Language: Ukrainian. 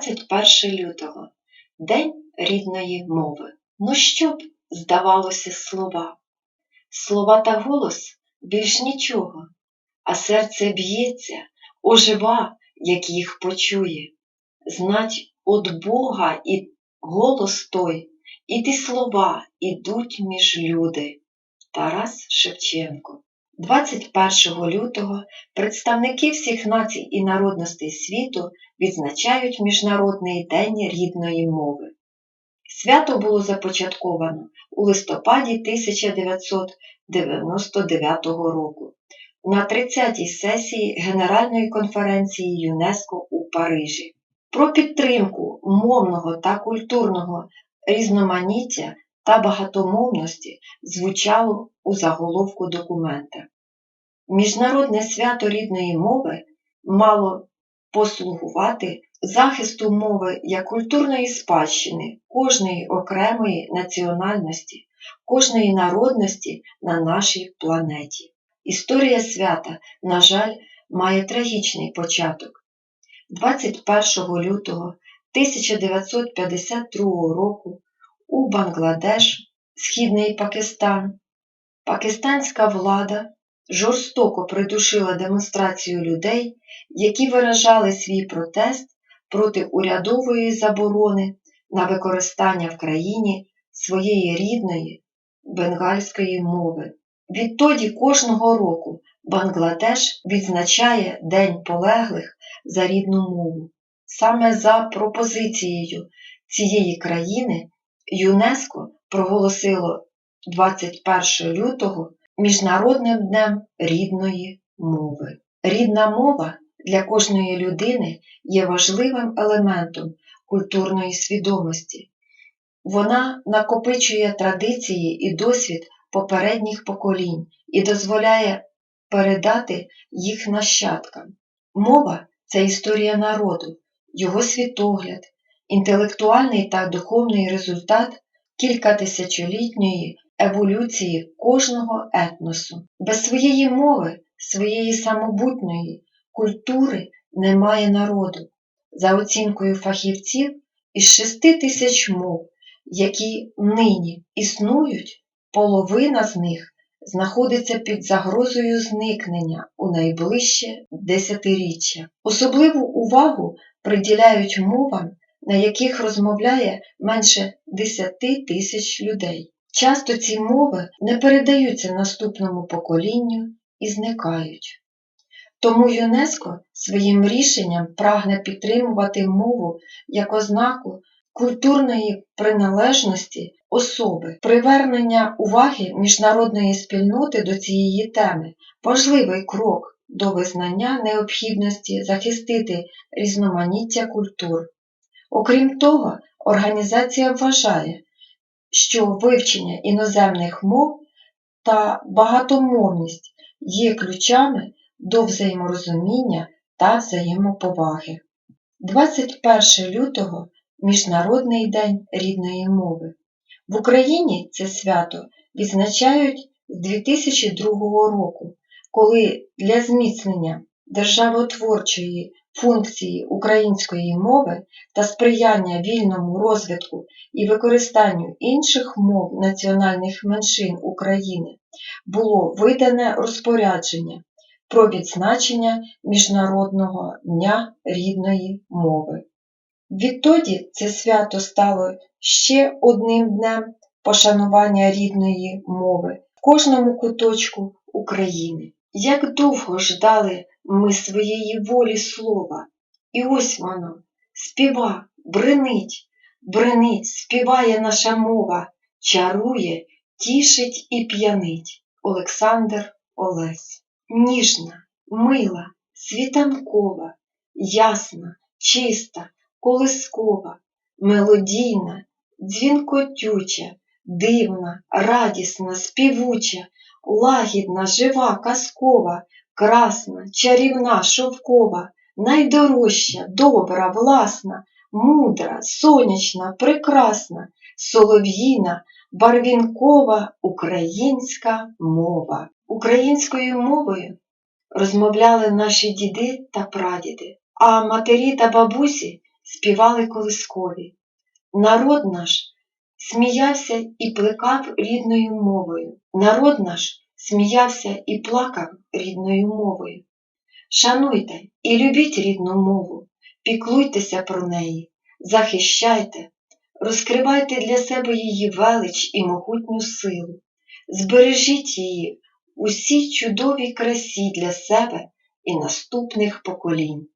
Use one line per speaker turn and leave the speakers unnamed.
21 лютого День рідної мови. Ну що б, здавалося, слова? Слова та голос більш нічого, а серце б'ється, ожива, як їх почує. Знать от Бога і голос той, і ті слова ідуть між люди. Тарас Шевченко 21 лютого представники всіх націй і народностей світу відзначають Міжнародний день рідної мови. Свято було започатковано у листопаді 1999 року на 30-й сесії Генеральної конференції ЮНЕСКО у Парижі. Про підтримку мовного та культурного різноманіття та багатомовності звучало у заголовку документа. Міжнародне свято рідної мови мало послугувати захисту мови як культурної спадщини кожної окремої національності, кожної народності на нашій планеті. Історія свята, на жаль, має трагічний початок. 21 лютого 1952 року у Бангладеш, Східний Пакистан, пакистанська влада жорстоко придушила демонстрацію людей, які виражали свій протест проти урядової заборони на використання в країні своєї рідної бенгальської мови. Відтоді кожного року Бангладеш відзначає День полеглих за рідну мову. Саме за пропозицією цієї країни ЮНЕСКО проголосило 21 лютого Міжнародним днем рідної мови. Рідна мова для кожної людини є важливим елементом культурної свідомості. Вона накопичує традиції і досвід попередніх поколінь і дозволяє передати їх нащадкам. Мова це історія народу, його світогляд, інтелектуальний та духовний результат кількатисячолітньої еволюції кожного етносу. Без своєї мови, своєї самобутньої культури немає народу. За оцінкою фахівців, із 6 тисяч мов, які нині існують, половина з них знаходиться під загрозою зникнення у найближче десятиріччя. Особливу увагу приділяють мовам, на яких розмовляє менше 10 тисяч людей. Часто ці мови не передаються наступному поколінню і зникають. Тому ЮНЕСКО своїм рішенням прагне підтримувати мову як ознаку культурної приналежності особи, привернення уваги міжнародної спільноти до цієї теми важливий крок до визнання необхідності захистити різноманіття культур. Окрім того, організація вважає, що вивчення іноземних мов та багатомовність є ключами до взаєморозуміння та взаємоповаги. 21 лютого Міжнародний день рідної мови. В Україні це свято відзначають з 2002 року, коли для зміцнення державотворчої функції української мови та сприяння вільному розвитку і використанню інших мов національних меншин України було видане розпорядження про відзначення Міжнародного дня рідної мови. Відтоді це свято стало ще одним днем пошанування рідної мови в кожному куточку України. Як довго ждали ми своєї волі слова, і ось воно. Співа, бренить, бренить, співає наша мова, чарує, тішить і п'янить. Олександр Олесь. Ніжна, мила, світанкова, ясна, чиста, колискова, мелодійна, дзвінкотюча, дивна, радісна, співуча, лагідна, жива, казкова, красна, чарівна, шовкова, найдорожча, добра, власна, мудра, сонячна, прекрасна, солов'їна, барвінкова українська мова. Українською мовою розмовляли наші діди та прадіди, а матері та бабусі співали колискові. Народ наш сміявся і плекав рідною мовою. Народ наш сміявся і плакав рідною мовою. Шануйте і любіть рідну мову, піклуйтеся про неї, захищайте, розкривайте для себе її велич і могутню силу, збережіть її усій чудовій красі для себе і наступних поколінь.